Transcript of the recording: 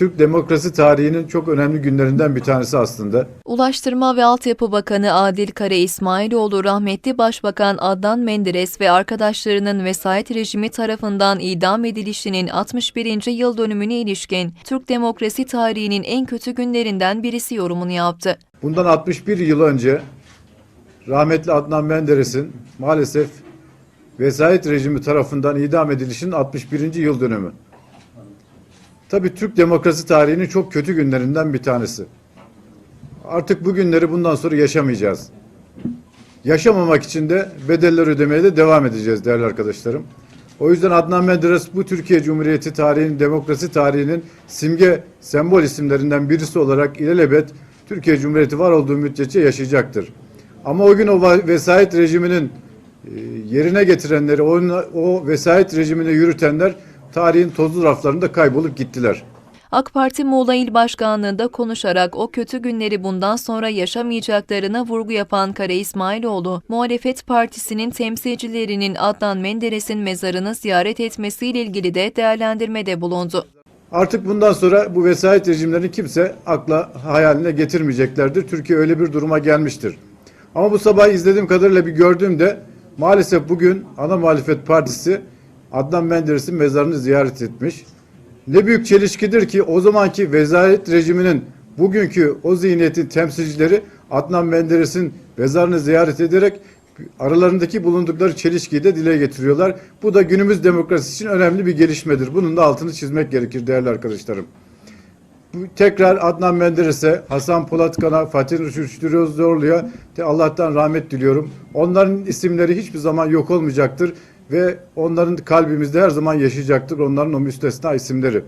Türk demokrasi tarihinin çok önemli günlerinden bir tanesi aslında. Ulaştırma ve Altyapı Bakanı Adil Kara İsmailoğlu rahmetli Başbakan Adnan Menderes ve arkadaşlarının vesayet rejimi tarafından idam edilişinin 61. yıl dönümüne ilişkin Türk demokrasi tarihinin en kötü günlerinden birisi yorumunu yaptı. Bundan 61 yıl önce rahmetli Adnan Menderes'in maalesef vesayet rejimi tarafından idam edilişinin 61. yıl dönümü. Tabii Türk demokrasi tarihinin çok kötü günlerinden bir tanesi. Artık bu günleri bundan sonra yaşamayacağız. Yaşamamak için de bedeller ödemeye de devam edeceğiz değerli arkadaşlarım. O yüzden Adnan Menderes bu Türkiye Cumhuriyeti tarihinin, demokrasi tarihinin simge, sembol isimlerinden birisi olarak ilelebet Türkiye Cumhuriyeti var olduğu müddetçe yaşayacaktır. Ama o gün o vesayet rejiminin e, yerine getirenleri, o vesayet rejimini yürütenler tarihin tozlu raflarında kaybolup gittiler. AK Parti Muğla İl Başkanlığı'nda konuşarak o kötü günleri bundan sonra yaşamayacaklarına vurgu yapan Kara İsmailoğlu, muhalefet partisinin temsilcilerinin Adnan Menderes'in mezarını ziyaret etmesiyle ilgili de değerlendirmede bulundu. Artık bundan sonra bu vesayet rejimlerini kimse akla hayaline getirmeyeceklerdir. Türkiye öyle bir duruma gelmiştir. Ama bu sabah izlediğim kadarıyla bir gördüğümde maalesef bugün ana muhalefet partisi Adnan Menderes'in mezarını ziyaret etmiş. Ne büyük çelişkidir ki o zamanki vesayet rejiminin bugünkü o zihniyetin temsilcileri Adnan Menderes'in mezarını ziyaret ederek aralarındaki bulundukları çelişkiyi de dile getiriyorlar. Bu da günümüz demokrasisi için önemli bir gelişmedir. Bunun da altını çizmek gerekir değerli arkadaşlarım. Tekrar Adnan Menderes'e, Hasan Polatkan'a, Fatih Rüştü Zorlu'ya Allah'tan rahmet diliyorum. Onların isimleri hiçbir zaman yok olmayacaktır ve onların kalbimizde her zaman yaşayacaktır. Onların o müstesna isimleri.